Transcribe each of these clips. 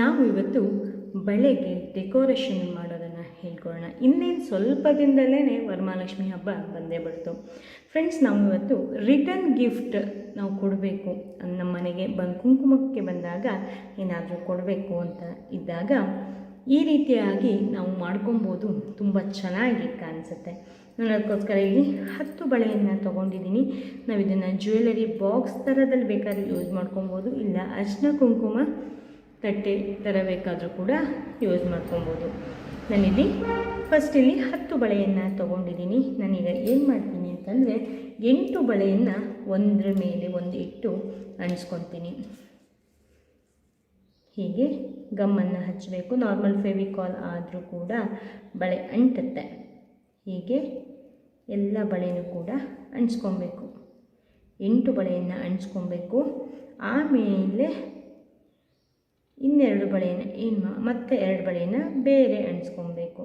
ನಾವು ಇವತ್ತು ಬಳೆಗೆ ಡೆಕೋರೇಷನ್ ಮಾಡೋದನ್ನು ಹೇಳ್ಕೊಳ್ಳೋಣ. ಇನ್ನೇನು ಸ್ವಲ್ಪ ದಿನದಲ್ಲೇ ವರಮಹಾಲಕ್ಷ್ಮಿ ಹಬ್ಬ ಬಂದೇ ಬಿಡ್ತು. ಫ್ರೆಂಡ್ಸ್ ನಾವು ಇವತ್ತು ರಿಟರ್ನ್ ಗಿಫ್ಟ್ ನಾವು ಕೊಡಬೇಕು. ನಮ್ಮ ಮನೆಗೆ ಬಂದು ಕುಂಕುಮಕ್ಕೆ ಬಂದಾಗ ಏನಾದರೂ ಕೊಡಬೇಕು ಅಂತ ಇದ್ದಾಗ ಈ ರೀತಿಯಾಗಿ ನಾವು ಮಾಡ್ಕೊಬೋದು. ತುಂಬ ಚೆನ್ನಾಗಿ ಕಾಣಿಸುತ್ತೆ. ನಾನು ಅದಕ್ಕೋಸ್ಕರ ಇಲ್ಲಿ ಹತ್ತು ಬಳೆಯನ್ನು ತೊಗೊಂಡಿದ್ದೀನಿ. ನಾವು ಇದನ್ನು ಜ್ಯುವೆಲರಿ ಬಾಕ್ಸ್ ಥರದಲ್ಲಿ ಬೇಕಾದ್ರೆ ಯೂಸ್ ಮಾಡ್ಕೊಬೋದು. ಇಲ್ಲ ಅರ್ಶಿನ ಕುಂಕುಮ ತಟ್ಟೆ ಥರ ಬೇಕಾದರೂ ಕೂಡ ಯೂಸ್ ಮಾಡ್ಕೊಬೋದು. ನಾನಿಲ್ಲಿ ಫಸ್ಟ್ ಇಲ್ಲಿ ಹತ್ತು ಬಳೆಯನ್ನು ತೊಗೊಂಡಿದ್ದೀನಿ. ನಾನೀಗ ಏನು ಮಾಡ್ತೀನಿ ಅಂತಂದರೆ ಎಂಟು ಬಳೆಯನ್ನು ಒಂದರ ಮೇಲೆ ಒಂದು ಇಟ್ಟು ಅಣಿಸ್ಕೊತೀನಿ. ಹೀಗೆ ಗಮ್ಮನ್ನು ಹಚ್ಚಬೇಕು ನಾರ್ಮಲ್ ಫೆವಿಕಾಲ್ ಆದರೂ ಕೂಡ ಬಳೆ ಅಂಟುತ್ತೆ. ಹೀಗೆ ಎಲ್ಲ ಬಳೆನೂ ಕೂಡ ಅಂಟಿಸ್ಕೊಬೇಕು ಎಂಟು ಬಳೆಯನ್ನು ಅಂಟಿಸ್ಕೊಬೇಕು ಆಮೇಲೆ ಇನ್ನೆರಡು ಬಳೆಯನ್ನು ಏನು ಮತ್ತೆ ಎರಡು ಬಳೆಯನ್ನು ಬೇರೆ ಅಂಟಿಸ್ಕೊಬೇಕು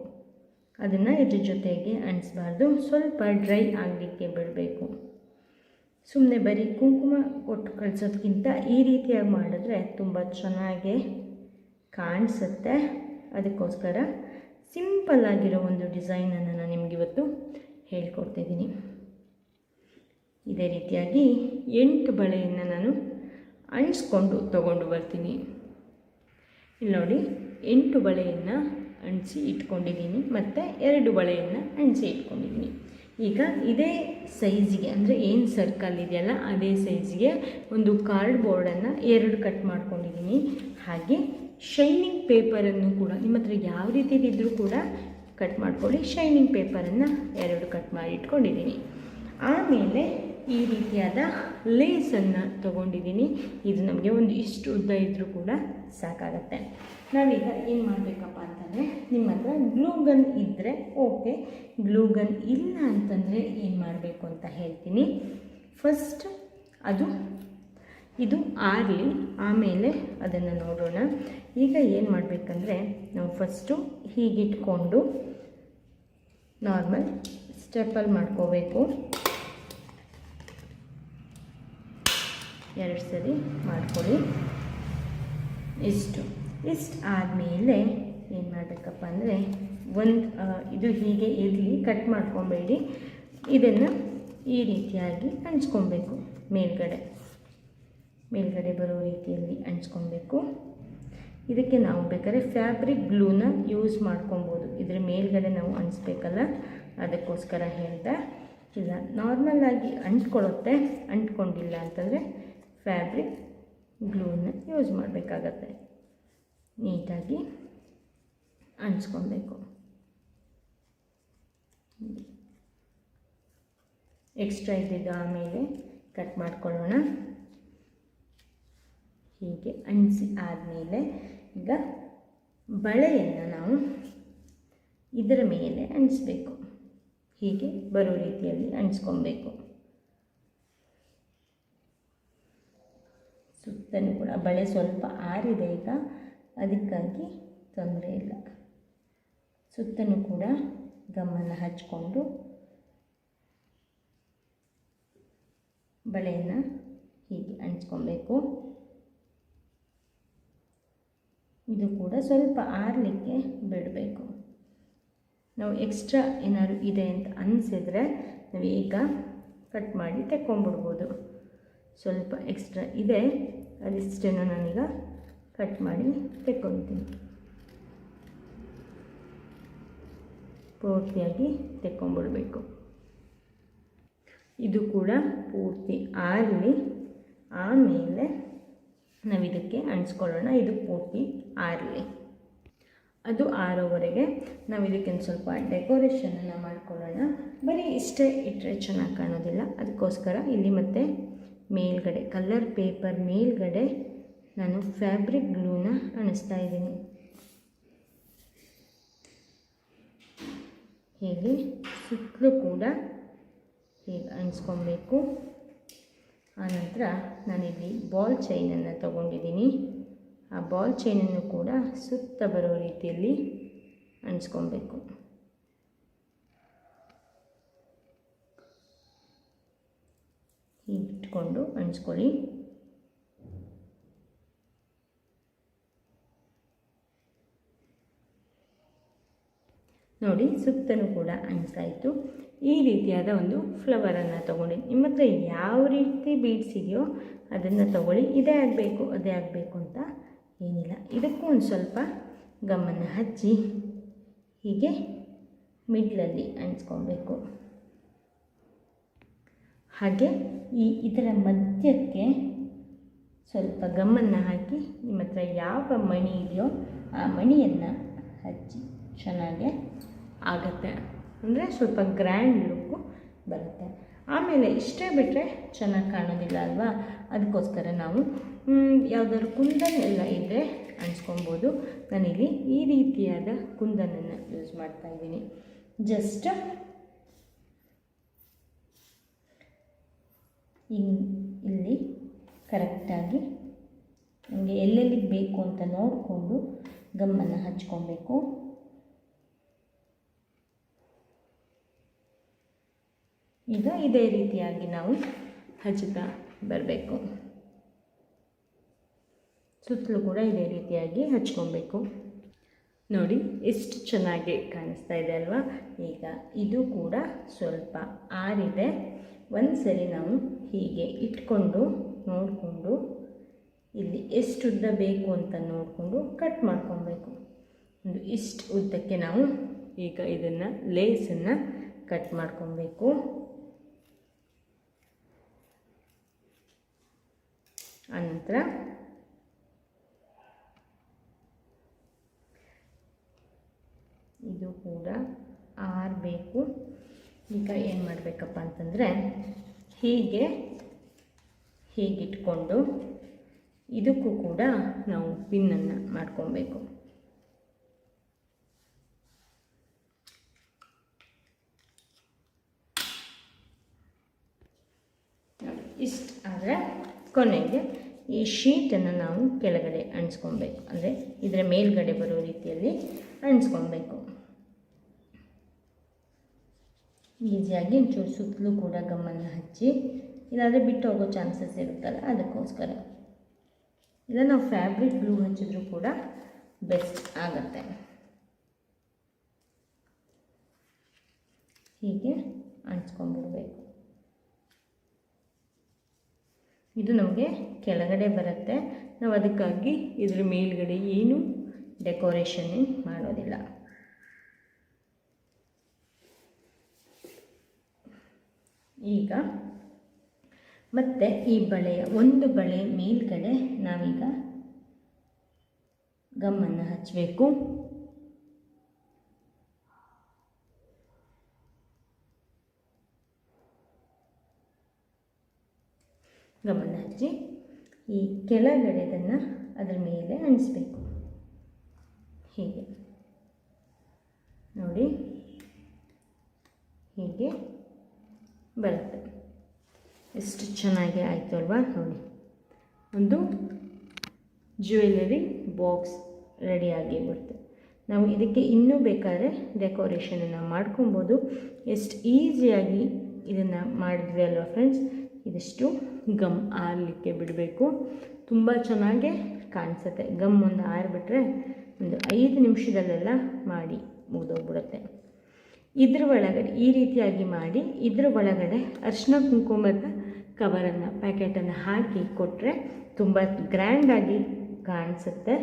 ಅದನ್ನು ಇದ್ರ ಜೊತೆಗೆ ಅಂಟಿಸ್ಬಾರ್ದು ಸ್ವಲ್ಪ ಡ್ರೈ ಆಗಲಿಕ್ಕೆ ಬಿಡಬೇಕು. ಸುಮ್ಮನೆ ಬರೀ ಕುಂಕುಮ ಕೊಟ್ಟು ಕಳಿಸೋದ್ಕಿಂತ ಈ ರೀತಿಯಾಗಿ ಮಾಡಿದ್ರೆ ತುಂಬ ಚೆನ್ನಾಗಿ ಕಾಣಿಸುತ್ತೆ. ಅದಕ್ಕೋಸ್ಕರ ಸಿಂಪಲ್ ಆಗಿರೋ ಒಂದು ಡಿಸೈನನ್ನು ನಾನು ನಿಮಗಿವತ್ತು ಹೇಳ್ಕೊಡ್ತಿದ್ದೀನಿ ಇದೇ ರೀತಿಯಾಗಿ ಎಂಟು ಬಳೆಯನ್ನು ನಾನು ಅಂಟಿಸ್ಕೊಂಡು ತಗೊಂಡು ಬರ್ತೀನಿ. ಇಲ್ಲಿ ನೋಡಿ, ಎಂಟು ಬಳೆಯನ್ನು ಅಣಿಸಿ ಇಟ್ಕೊಂಡಿದ್ದೀನಿ, ಮತ್ತು ಎರಡು ಬಳೆಯನ್ನು ಅಣಿಸಿ ಇಟ್ಕೊಂಡಿದ್ದೀನಿ. ಈಗ ಇದೇ ಸೈಜಿಗೆ ಅಂದರೆ ಏನು ಸರ್ಕಲ್ ಇದೆಯಲ್ಲ, ಅದೇ ಸೈಜಿಗೆ ಒಂದು ಕಾರ್ಡ್ ಬೋರ್ಡನ್ನು ಎರಡು ಕಟ್ ಮಾಡ್ಕೊಂಡಿದ್ದೀನಿ. ಹಾಗೆ ಶೈನಿಂಗ್ ಪೇಪರನ್ನು ಕೂಡ, ನಿಮ್ಮ ಹತ್ರ ಯಾವ ರೀತಿಯಲ್ಲಿದ್ದರೂ ಕೂಡ ಕಟ್ ಮಾಡ್ಕೊಳ್ಳಿ. ಶೈನಿಂಗ್ ಪೇಪರನ್ನು ಎರಡು ಕಟ್ ಮಾಡಿ ಇಟ್ಕೊಂಡಿದ್ದೀನಿ. ಆಮೇಲೆ ಈ ರೀತಿಯಾದ ಲೇಸನ್ನು ತೊಗೊಂಡಿದ್ದೀನಿ. ಇದು ನಮಗೆ ಒಂದು ಇಷ್ಟು ಉದ್ದ ಇದ್ದರೂ ಕೂಡ ಸಾಕಾಗತ್ತೆ. ನಾವೀಗ ಏನು ಮಾಡಬೇಕಪ್ಪ ಅಂತಂದರೆ, ನಿಮ್ಮ ಹತ್ರ ಗ್ಲೂಗನ್ ಇದ್ದರೆ ಓಕೆ. ಗ್ಲೂಗನ್ ಇಲ್ಲ ಅಂತಂದರೆ ಏನು ಮಾಡಬೇಕು ಅಂತ ಹೇಳ್ತೀನಿ. ಫಸ್ಟ್ ಅದು, ಇದು ಆರಲಿ, ಆಮೇಲೆ ಅದನ್ನು ನೋಡೋಣ. ಈಗ ಏನು ಮಾಡಬೇಕಂದ್ರೆ, ನಾವು ಫಸ್ಟು ಹೀಗಿಟ್ಕೊಂಡು ನಾರ್ಮಲ್ ಸ್ಟೆಪ್ಪಲ್ಲಿ ಮಾಡ್ಕೋಬೇಕು. ಎರಡು ಸರಿ ಮಾಡ್ಕೊಳ್ಳಿ. ಇಷ್ಟು. ಇಷ್ಟು ಆದಮೇಲೆ ಏನು ಮಾಡಬೇಕಪ್ಪ ಅಂದರೆ ಒಂದು ಇದು ಹೀಗೆ ಇರಲಿ, ಕಟ್ ಮಾಡ್ಕೊಬೇಡಿ. ಇದನ್ನು ಈ ರೀತಿಯಾಗಿ ಹಂಚ್ಕೊಬೇಕು ಮೇಲ್ಗಡೆ. ಮೇಲ್ಗಡೆ ಬರೋ ರೀತಿಯಲ್ಲಿ ಹಂಚ್ಕೊಬೇಕು. ಇದಕ್ಕೆ ನಾವು ಬೇಕಾದ್ರೆ ಫ್ಯಾಬ್ರಿಕ್ ಗ್ಲೂನ ಯೂಸ್ ಮಾಡ್ಕೊಬೋದು. ಇದ್ರ ಮೇಲ್ಗಡೆ ನಾವು ಅಂಟಿಸ್ಬೇಕಲ್ಲ ಅದಕ್ಕೋಸ್ಕರ ಹೇಳ್ದೆ. ಇಲ್ಲ ನಾರ್ಮಲಾಗಿ ಅಂಟ್ಕೊಳ್ಳುತ್ತೆ ಅಂಟ್ಕೊಂಡಿಲ್ಲ ಅಂತಂದರೆ ಫ್ಯಾಬ್ರಿಕ್ ಗ್ಲೂನ ಯೂಸ್ ಮಾಡಬೇಕಾಗತ್ತೆ. ನೀಟಾಗಿ ಅಂಟಿಸ್ಕೊಬೇಕು. ಎಕ್ಸ್ಟ್ರಾ ಇದ್ದಿದ್ದು ಆಮೇಲೆ ಕಟ್ ಮಾಡ್ಕೊಳ್ಳೋಣ. ಹೀಗೆ ಅಂಟಿಸಿ ಆದಮೇಲೆ ಈಗ ಬಳೆಯನ್ನು ನಾವು ಇದರ ಮೇಲೆ ಅಂಟಿಸ್ಬೇಕು. ಹೀಗೆ ಬರೋ ರೀತಿಯಲ್ಲಿ ಅಂಟಿಸ್ಕೊಬೇಕು. ಸುತ್ತಲೂ ಕೂಡ ಬಳೆ ಸ್ವಲ್ಪ ಆರಿದೆ ಈಗ. ಅದಕ್ಕಾಗಿ ತೊಂದರೆ ಇಲ್ಲ. ಸುತ್ತಲೂ ಕೂಡ ಗಮ್ಮನ್ನು ಹಚ್ಕೊಂಡು ಬಳೆಯನ್ನು ಹೀಗೆ ಅಂಚ್ಕೊಬೇಕು ಇದು ಕೂಡ ಸ್ವಲ್ಪ ಆರಲಿಕ್ಕೆ ಬಿಡಬೇಕು. ನಾವು ಎಕ್ಸ್ಟ್ರಾ ಏನಾದ್ರು ಇದೆ ಅಂತ ಅನಿಸಿದ್ರೆ ನಾವು ಈಗ ಕಟ್ ಮಾಡಿ ತೆಕ್ಕೊಂಬಿಡ್ಬೋದು. ಸ್ವಲ್ಪ ಎಕ್ಸ್ಟ್ರಾ ಇದೆ. ಅದಿಷ್ಟನ್ನು ನಾನೀಗ ಕಟ್ ಮಾಡಿ ತೆಕ್ಕೊತೀನಿ ಪೂರ್ತಿಯಾಗಿ ತೆಕ್ಕೊಂಬಿಡಬೇಕು. ಇದು ಕೂಡ ಪೂರ್ತಿ ಆರಲಿ ಆಮೇಲೆ ನಾವು ಇದಕ್ಕೆ ಅಂಟಿಸ್ಕೊಳ್ಳೋಣ ಇದು ಪೂರ್ತಿ ಆರಲಿ ಅದು ಆರೋವರೆಗೆ ನಾವು ಇದಕ್ಕೆ ಒಂದು ಸ್ವಲ್ಪ ಡೆಕೋರೇಷನನ್ನು ಮಾಡ್ಕೊಳ್ಳೋಣ. ಬರೀ ಇಷ್ಟೇ ಇಟ್ಟರೆ ಚೆನ್ನಾಗಿ ಕಾಣೋದಿಲ್ಲ. ಅದಕ್ಕೋಸ್ಕರ ಇಲ್ಲಿ ಮತ್ತೆ ಮೇಲ್ಗಡೆ ಕಲರ್ ಪೇಪರ್ ಮೇಲ್ಗಡೆ ನಾನು ಫ್ಯಾಬ್ರಿಕ್ ಗ್ಲೂನ ಅಣಿಸ್ತಾ ಇದ್ದೀನಿ. ಹೀಗೆ? ಸುತ್ತಲೂ ಕೂಡ ಹೀಗೆ ಅಣಿಸ್ಕೊಬೇಕು. ಆನಂತರ ನಾನಿಲ್ಲಿ ಬಾಲ್ ಚೈನನ್ನು ತಗೊಂಡಿದ್ದೀನಿ. ಆ ಬಾಲ್ ಚೈನನ್ನು ಕೂಡ ಸುತ್ತ ಬರೋ ರೀತಿಯಲ್ಲಿ ಅಂಟಿಸ್ಕೊಬೇಕು ಇಟ್ಕೊಂಡು ಅಂಟಿಸ್ಕೊಳ್ಳಿ. ನೋಡಿ, ಸುತ್ತಲೂ ಕೂಡ ಅಂಟಿಸ್ತಾಯಿತ್ತು ಈ ರೀತಿಯಾದ ಒಂದು ಫ್ಲವರನ್ನು ತೊಗೊಂಡು. ನಿಮ್ಮ ಹತ್ರ ಯಾವ ರೀತಿ ಬೀಡ್ಸ್ ಇದೆಯೋ ಅದನ್ನು ತೊಗೊಳ್ಳಿ. ಇದೇ ಆಗಬೇಕು, ಅದೇ ಆಗಬೇಕು ಅಂತ ಏನಿಲ್ಲ. ಇದಕ್ಕೂ ಒಂದು ಸ್ವಲ್ಪ ಗಮನ ಹಚ್ಚಿ ಹೀಗೆ ಮಿಡ್ಲಲ್ಲಿ ಅಂಟಿಸ್ಕೊಬೇಕು ಹಾಗೆ ಈ ಇದರ ಮಧ್ಯಕ್ಕೆ ಸ್ವಲ್ಪ ಗಮ್ಮನ್ನು ಹಾಕಿ ನಿಮ್ಮ ಹತ್ರ ಯಾವ ಮಣಿ ಇದೆಯೋ ಆ ಮಣಿಯನ್ನು ಹಚ್ಚಿ ಚೆನ್ನಾಗೆ ಆಗುತ್ತೆ. ಅಂದರೆ ಸ್ವಲ್ಪ ಗ್ರ್ಯಾಂಡ್ ಲುಕ್ಕು ಬರುತ್ತೆ. ಆಮೇಲೆ ಇಷ್ಟೇ ಬಿಟ್ಟರೆ ಚೆನ್ನಾಗಿ ಕಾಣೋದಿಲ್ಲ ಅಲ್ವಾ? ಅದಕ್ಕೋಸ್ಕರ ನಾವು ಯಾವುದಾದ್ರು ಕುಂದನ್ ಎಲ್ಲ ಇದ್ದರೆ ಅಂಚ್ಕೊಬೋದು ನಾನಿಲ್ಲಿ ಈ ರೀತಿಯಾದ ಕುಂದನನ್ನು ಯೂಸ್ ಮಾಡ್ತಾ ಇದ್ದೀನಿ. ಜಸ್ಟ್ ಇಲ್ಲಿ ಕರೆಕ್ಟಾಗಿ ನಮಗೆ ಎಲ್ಲೆಲ್ಲಿ ಬೇಕು ಅಂತ ನೋಡಿಕೊಂಡು ಗಮ್ಮನ್ನು ಹಚ್ಕೊಬೇಕು. ಈಗ ಇದೇ ರೀತಿಯಾಗಿ ನಾವು ಹಚ್ಚುತ್ತಾ ಬರಬೇಕು. ಸುತ್ತಲೂ ಕೂಡ ಇದೇ ರೀತಿಯಾಗಿ ಹಚ್ಕೊಬೇಕು. ನೋಡಿ, ಎಷ್ಟು ಚೆನ್ನಾಗಿ ಕಾಣಿಸ್ತಾ ಇದೆ ಅಲ್ವಾ? ಈಗ ಇದು ಕೂಡ ಸ್ವಲ್ಪ ಆರಿದೆ. ಒಂದು ಸರಿ ನಾವು ಹೀಗೆ ಇಟ್ಕೊಂಡು ನೋಡಿಕೊಂಡು ಇಲ್ಲಿ ಎಷ್ಟು ಉದ್ದ ಬೇಕು ಅಂತ ನೋಡಿಕೊಂಡು ಕಟ್ ಮಾಡ್ಕೊಬೇಕು. ಒಂದು ಇಷ್ಟು ಉದ್ದಕ್ಕೆ ನಾವು ಈಗ ಇದನ್ನು ಲೇಸನ್ನು ಕಟ್ ಮಾಡ್ಕೊಬೇಕು. ಅನಂತರ ಇದು ಕೂಡ ಆರಬೇಕು. ಈಗ ಏನು ಮಾಡಬೇಕಪ್ಪ ಅಂತಂದರೆ ಹೀಗೆ ಹೀಗಿಟ್ಕೊಂಡು ಇದಕ್ಕೂ ಕೂಡ ನಾವು ಪಿನ್ನನ್ನು ಮಾಡ್ಕೊಬೇಕು. ಇಷ್ಟು ಆದರೆ ಕೊನೆಗೆ ಈ ಶೀಟನ್ನು ನಾವು ಕೆಳಗಡೆ ಅಂಟಿಸ್ಕೊಬೇಕು. ಅಂದರೆ ಇದರ ಮೇಲ್ಗಡೆ ಬರೋ ರೀತಿಯಲ್ಲಿ ಅಂಟಿಸ್ಕೊಬೇಕು. ಈಸಿಯಾಗಿ ಒಂಚೂರು ಸುತ್ತಲೂ ಕೂಡ ಗಮ್ಮನ್ನು ಹಚ್ಚಿ, ಇಲ್ಲಾಂದರೆ ಬಿಟ್ಟು ಹೋಗೋ ಚಾನ್ಸಸ್ ಇರುತ್ತಲ್ಲ, ಅದಕ್ಕೋಸ್ಕರ. ಇಲ್ಲ, ನಾವು ಫ್ಯಾಬ್ರಿಕ್ ಗ್ಲೂ ಹಚ್ಚಿದ್ರೂ ಕೂಡ ಬೆಸ್ಟ್ ಆಗುತ್ತೆ. ಹೀಗೆ ಅಂಟ್ಸ್ಕೊಂಡ್ಬಿಡ್ಬೇಕು ಇದು ನಮಗೆ ಕೆಳಗಡೆ ಬರುತ್ತೆ. ನಾವು ಅದಕ್ಕಾಗಿ ಇದ್ರ ಮೇಲ್ಗಡೆ ಏನು ಡೆಕೋರೇಷನ್ ಮಾಡೋದಿಲ್ಲ. ಈಗ ಮತ್ತೆ ಈ ಬಳೆಯ ಒಂದು ಬಳೆ ಮೇಲ್ಗಡೆ ನಾವೀಗ ಗಮ್ಮನ್ನು ಹಚ್ಚಬೇಕು ಗಮನ ಹಚ್ಚಿ ಈ ಕೆಳಗಡೆದನ್ನು ಅದರ ಮೇಲೆ ಅಣಿಸ್ಬೇಕು ಹೀಗೆ. ನೋಡಿ. ಹೀಗೆ. ಬರುತ್ತೆ. ಎಷ್ಟು ಚೆನ್ನಾಗಿ ಆಯಿತು ಅಲ್ವಾ? ನೋಡಿ. ಒಂದು ಜ್ಯುವೆಲರಿ ಬಾಕ್ಸ್ ರೆಡಿಯಾಗಿ ಬರುತ್ತೆ ನಾವು ಇದಕ್ಕೆ ಇನ್ನೂ ಬೇಕಾದರೆ ಡೆಕೋರೇಷನನ್ನು ಮಾಡ್ಕೊಬೋದು. ಎಷ್ಟು ಈಸಿಯಾಗಿ ಇದನ್ನು ಮಾಡಿದ್ವಿ ಅಲ್ವಾ ಫ್ರೆಂಡ್ಸ್ ಇದಿಷ್ಟು ಗಮ್ ಆರಲಿಕ್ಕೆ ಬಿಡಬೇಕು. ತುಂಬ ಚೆನ್ನಾಗೆ ಕಾಣಿಸುತ್ತೆ. ಗಮ್ ಒಂದು ಆರಿಬಿಟ್ರೆ ಒಂದು ಐದು ನಿಮಿಷದಲ್ಲೆಲ್ಲ ಮಾಡಿ ಮುಗಿದೋಗ್ಬಿಡುತ್ತೆ. ಇದ್ರ ಒಳಗಡೆ, ಈ ರೀತಿಯಾಗಿ ಮಾಡಿ ಇದ್ರ ಒಳಗಡೆ ಅರ್ಶಿನ ಕುಂಕುಮದ ಕವರನ್ನು, ಪ್ಯಾಕೆಟನ್ನು ಹಾಕಿ ಕೊಟ್ಟರೆ ತುಂಬ ಗ್ರ್ಯಾಂಡಾಗಿ ಕಾಣಿಸುತ್ತೆ.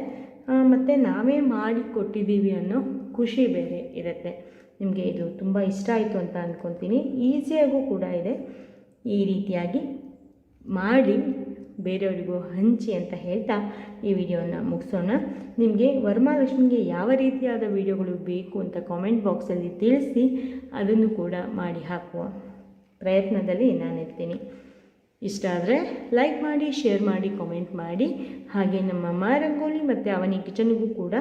ಮತ್ತು ನಾವೇ ಮಾಡಿ ಕೊಟ್ಟಿದ್ದೀವಿ ಅನ್ನೋ ಖುಷಿ ಬೇರೆ ಇರುತ್ತೆ. ನಿಮಗೆ ಇದು ತುಂಬ ಇಷ್ಟ ಆಯಿತು ಅಂತ ಅಂದ್ಕೊತೀನಿ ಈಸಿಯಾಗೂ ಕೂಡ ಇದೆ. ಈ ರೀತಿಯಾಗಿ ಮಾಡಿ ಬೇರೆಯವರಿಗೂ ಹಂಚಿ ಅಂತ ಹೇಳ್ತಾ ಈ ವಿಡಿಯೋನ ಮುಗಿಸೋಣ. ನಿಮಗೆ ವರ್ಮಾಲಕ್ಷ್ಮಿಗೆ ಯಾವ ರೀತಿಯಾದ ವಿಡಿಯೋಗಳು ಬೇಕು ಅಂತ ಕಾಮೆಂಟ್ ಬಾಕ್ಸಲ್ಲಿ ತಿಳಿಸಿ ಅದನ್ನು ಕೂಡ ಮಾಡಿ ಹಾಕುವ ಪ್ರಯತ್ನದಲ್ಲಿ ನಾನಿರ್ತೀನಿ ಇಷ್ಟ ಆದರೆ ಲೈಕ್ ಮಾಡಿ ಶೇರ್ ಮಾಡಿ ಕಾಮೆಂಟ್ ಮಾಡಿ. ಹಾಗೆ ನಮ್ಮ ಮಾರಂಗೋಲಿ ಮತ್ತು ಅವನಿ ಕಿಚನ್ಗೂ ಕೂಡ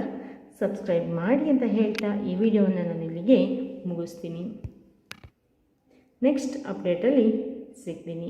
ಸಬ್ಸ್ಕ್ರೈಬ್ ಮಾಡಿ ಅಂತ ಹೇಳ್ತಾ ಈ ವಿಡಿಯೋವನ್ನು ನಾನು ಇಲ್ಲಿಗೆ ಮುಗಿಸ್ತೀನಿ. ನೆಕ್ಸ್ಟ್ ಅಪ್ಡೇಟಲ್ಲಿ ಸಿಗ್ತೀನಿ.